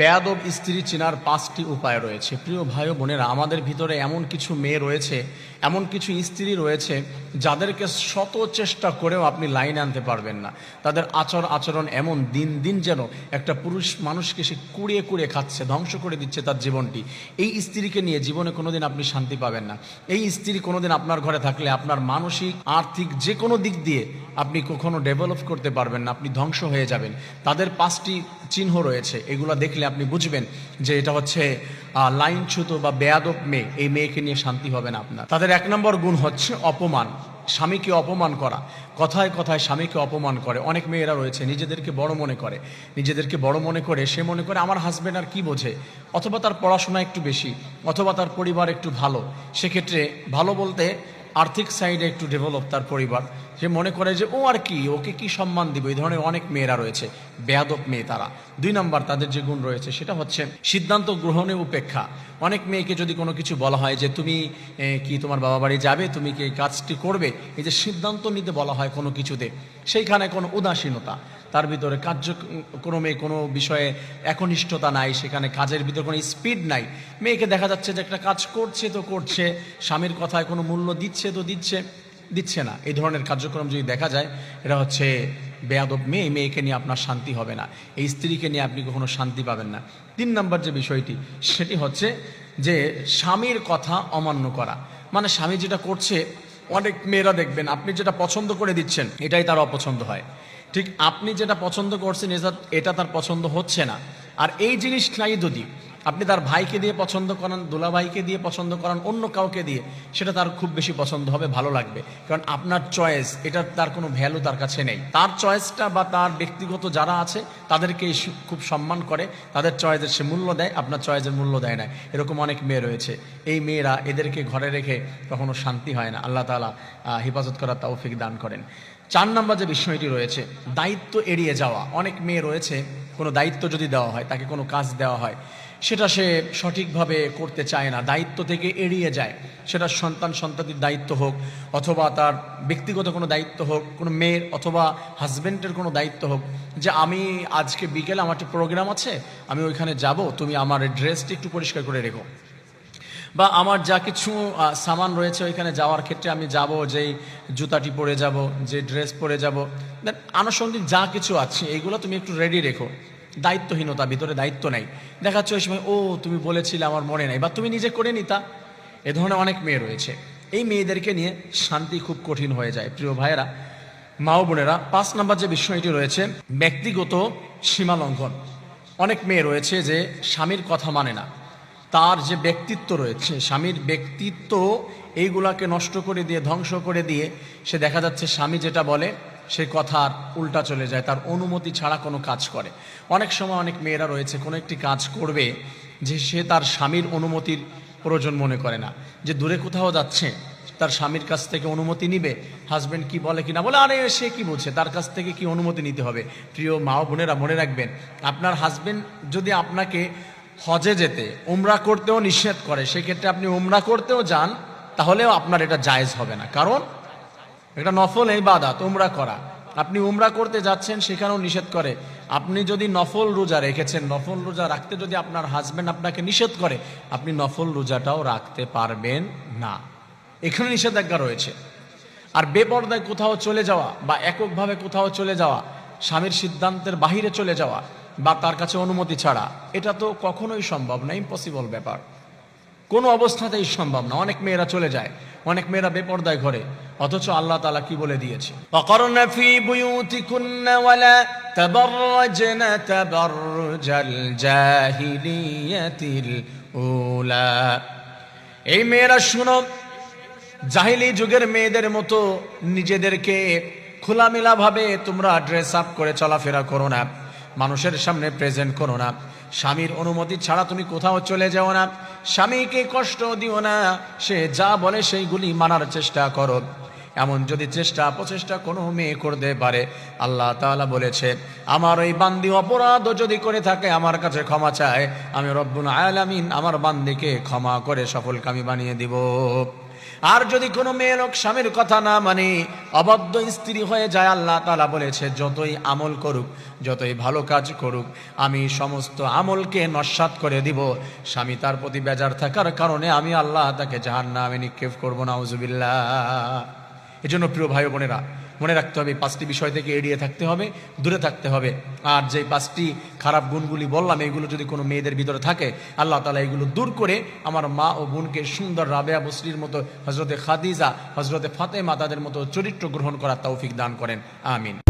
বেয়াদব স্ত্রী চেনার পাঁচটি উপায় রয়েছে। প্রিয় ভাই বোনেরা, আমাদের ভিতরে এমন কিছু মেয়ে রয়েছে, এমন কিছু স্ত্রী রয়েছে, যাদেরকে শত চেষ্টা করেও আপনি লাইনে আনতে পারবেন না। তাদের আচর আচরণ এমন দিন দিন যেন একটা পুরুষ মানুষকে সে কুড়িয়ে কুড়িয়ে খাচ্ছে, ধ্বংস করে দিচ্ছে তার জীবনটি। এই স্ত্রীকে নিয়ে জীবনে কোনোদিন আপনি শান্তি পাবেন না। এই স্ত্রী কোনোদিন আপনার ঘরে থাকলে আপনার মানসিক, আর্থিক যে কোনো দিক দিয়ে আপনি কখনো ডেভেলপ করতে পারবেন না, আপনি ধ্বংস হয়ে যাবেন। তাদের পাঁচটি চিহ্ন রয়েছে, এগুলো দেখলে আপনি বুঝবেন যে এটা হচ্ছে লাইনচ্যুত বা বেয়াদব মেয়ে, এই মেয়েকে নিয়ে শান্তি হবে না আপনার। তাদের এক নম্বর গুণ হচ্ছে অপমান। স্বামীকে অপমান করা। কথায় কথায় স্বামীকে অপমান করে। অনেক মেয়েরা রয়েছে, নিজেদেরকে বড় মনে করে। নিজেদেরকে বড় মনে করে, সে মনে করে, আমার হাজবেন্ড আর কি বোঝে? অথবা তার পড়াশোনা একটু বেশি, অথবা তার পরিবার একটু ভালো। সেক্ষেত্রে ভালো বলতে আর্থিক সাইডে একটু ডেভেলপ তার পরিবার। সে মনে করে যে, ও আর কি, ওকে কি সম্মান দিব? এই ধরনের অনেক মেয়েরা রয়েছে, বেয়াদব মেয়ে তারা। দুই নাম্বার তাদের যে গুণ রয়েছে, সেটা হচ্ছে সিদ্ধান্ত গ্রহণে উপেক্ষা। অনেক মেয়েকে যদি কোনো কিছু বলা হয় যে, তুমি কি তোমার বাবা বাড়ি যাবে? তুমি কি এই কাজটি করবে? এই যে সিদ্ধান্ত নিতে বলা হয় কোনো কিছুতে, সেইখানে কোনো উদাসীনতা। তার ভিতরে কার্যক্রমে কোনো বিষয়ে একনিষ্ঠতা নাই, সেখানে কাজের ভিতরে কোনো স্পিড নাই। মেয়েকে দেখা যাচ্ছে যে একটা কাজ করছে তো করছে, স্বামীর কথায় কোনো মূল্য দিচ্ছে তো দিচ্ছে দিচ্ছে না। এই ধরনের কার্যক্রম যদি দেখা যায়, এটা হচ্ছে বেয়াদব মেয়ে, মেয়েকে নিয়ে আপনার শান্তি হবে না। এই স্ত্রীকে নিয়ে আপনি কখনো শান্তি পাবেন না। তিন নম্বর যে বিষয়টি, সেটি হচ্ছে যে স্বামীর কথা অমান্য করা। মানে স্বামী যেটা করছে, অনেক মেয়েরা দেখবেন, আপনি যেটা পছন্দ করে দিচ্ছেন, এটাই তার অপছন্দ হয়। ঠিক আপনি যেটা পছন্দ করছেন, এটা- তার পছন্দ হচ্ছে না। আর এই জিনিস জিনিসটাই যদি আপনি তার ভাইকে দিয়ে পছন্দ করান, দুলাভাইকে দিয়ে পছন্দ করান, অন্য কাউকে দিয়ে, সেটা তার খুব বেশি পছন্দ হবে, ভালো লাগবে। কারণ আপনার চয়েস এটা তার কোনো ভ্যালু তার কাছে নেই। তার চয়েসটা বা তার ব্যক্তিগত যারা আছে, তাদেরকে খুব সম্মান করে, তাদের চয়েসের সে মূল্য দেয়, আপনার চয়েসের মূল্য দেয় না। এরকম অনেক মেয়ে রয়েছে। এই মেয়েরা এদেরকে ঘরে রেখে কখনো শান্তি হয় না। আল্লাহ তালা হেফাজত করার তৌফিক দান করেন। চার নম্বর যে বিষয়টি রয়েছে, দায়িত্ব এড়িয়ে যাওয়া। অনেক মেয়ে রয়েছে, কোনো দায়িত্ব যদি দেওয়া হয়, তাকে কোনো কাজ দেওয়া হয়। সেটা সে সঠিকভাবে করতে চায় না, দায়িত্ব থেকে এড়িয়ে যায়। সেটা সন্তান, সন্ততির দায়িত্ব হোক, অথবা তার ব্যক্তিগত কোনো দায়িত্ব হোক, কোনো মেয়ের অথবা হাজব্যান্ডের কোনো দায়িত্ব হোক, যে আমি আজকে বিকেলে আমার একটা প্রোগ্রাম আছে, আমি ওইখানে যাব, তুমি আমার ড্রেসটি একটু পরিষ্কার করে রেখো। বা আমার যা কিছু সামান রয়েছে ওইখানে যাওয়ার ক্ষেত্রে আমি যাব, যেই জুতাটি পরে যাব, যে ড্রেস পরে যাব। দেন আনুষঙ্গিক যা কিছু আছে, এইগুলো তুমি একটু রেডি রেখো। দায়িত্বহীনতা ভিতরে দায়িত্ব নাই। দেখাচ্ছে ওই সময়, ও, তুমি বলেছিলে আমার মনে নাই। বা, তুমি নিজে করে নিতা। এ ধরনের অনেক মেয়ে রয়েছে। এই মেয়েদেরকে নিয়ে শান্তি খুব কঠিন হয়ে যায়। প্রিয় ভাইয়েরা, মা বোনেরা, পাঁচ নাম্বার যে বিষয়টি রয়েছে, ব্যক্তিগত সীমা লঙ্ঘন অনেক মেয়ে রয়েছে যে স্বামীর কথা মানে না। তার যে ব্যক্তিত্ব রয়েছে, স্বামীর ব্যক্তিত্ব এইগুলাকে নষ্ট করে দিয়ে, ধ্বংস করে দিয়ে, সে দেখা যাচ্ছে স্বামী যেটা বলে সে কথার উল্টা চলে যায়, তার অনুমতি ছাড়া কোনো কাজ করে। অনেক সময় অনেক মেয়েরা রয়েছে, কোনো একটি কাজ করবে যে সে তার স্বামীর অনুমতির প্রয়োজন মনে করে না। যে দূরে কোথাও যাচ্ছে, তার স্বামীর কাছ থেকে অনুমতি নিবে, হাজবেন্ড কি বলে কি না বলে, আরে, সে কি বলছে? তার কাছ থেকে কি অনুমতি নিতে হবে? প্রিয় মা বোনেরা, মনে রাখবেন, আপনার হাজবেন্ড যদি আপনাকে হজে যেতে, উমরা করতেও নিষেধ করে, সেক্ষেত্রে আপনি উমরা করতেও যান, তাহলেও আপনার এটা জায়েজ হবে না। কারণ এটা নফল এই বাদাত উমরা করা। আপনি উমরা করতে যাচ্ছেন, সেখানেও নিষেধ করে। আপনি যদি নফল রোজা রেখেছেন, নফল রোজা রাখতে যদি আপনার হাজবেন্ড আপনাকে নিষেধ করে, আপনি নফল রোজাটাও রাখতে পারবেন না। এখানে নিষেধাজ্ঞা রয়েছে। আর বেপর্দায় কোথাও চলে যাওয়া বা এককভাবে কোথাও চলে যাওয়া, স্বামীর সিদ্ধান্তের বাহিরে চলে যাওয়া বা তার কাছে অনুমতি ছাড়া, এটা তো কখনোই সম্ভব না ইম্পসিবল ব্যাপার। কোনো অবস্থাতেই সম্ভব না। অনেক মেয়েরা চলে যায়, অনেক মেয়েরা বেপর্দায় ঘরে। অথচ আল্লাহ তালা কি বলে দিয়েছে? এই মেয়েরা শুনো, জাহিলি যুগের মেয়েদের মতো নিজেদেরকে খোলামেলা ভাবে তোমরা ড্রেস আপ করে চলাফেরা করো না, মানুষের সামনে প্রেজেন্ট করো না। স্বামীর অনুমতি ছাড়া তুমি কোথাও চলে যাও না, স্বামীকে কষ্ট দিও না, সে যা বলে সেইগুলি মানার চেষ্টা করো। এমন যদি চেষ্টা প্রচেষ্টা কোনো মেয়ে করতে পারে, আল্লাহ তাআলা বলেছে, আমার ওই বান্দি অপরাধ যদি করে থাকে, আমার কাছে ক্ষমা চায়। আমি রব্বুল আলামিন আমার বান্দিকে ক্ষমা করে সফলকামী বানিয়ে দিব। আর যদি কোনো মেয়ে লোক স্বামীর কথা না মানে অবদ্ধ স্ত্রী হয়ে যায়, আল্লাহ তালা বলেছে, যতই আমল করুক, যতই ভালো কাজ করুক, আমি সমস্ত আমলকে নস্বাত করে দিব। স্বামী তার প্রতি বেজার থাকার কারণে আমি আল্লাহ তাকে জাহান নামে নিক্ষেপ করব না এজন্য প্রিয় ভাই বোনেরা, মনে রাখতে হবে পাঁচটি বিষয় থেকে এড়িয়ে থাকতে হবে, দূরে থাকতে হবে। আর যে পাঁচটি খারাপ গুণগুলি বললাম, এগুলো যদি কোনো মেয়েদের ভিতরে থাকে, আল্লাহ তালা এগুলো দূর করে আমার মা ও বোনকে সুন্দর রাবেয়া বসরির মতো হজরতে খাদিজা হজরতে ফাতেমা তাদের মতো চরিত্র গ্রহণ করার তৌফিক দান করেন। আমিন।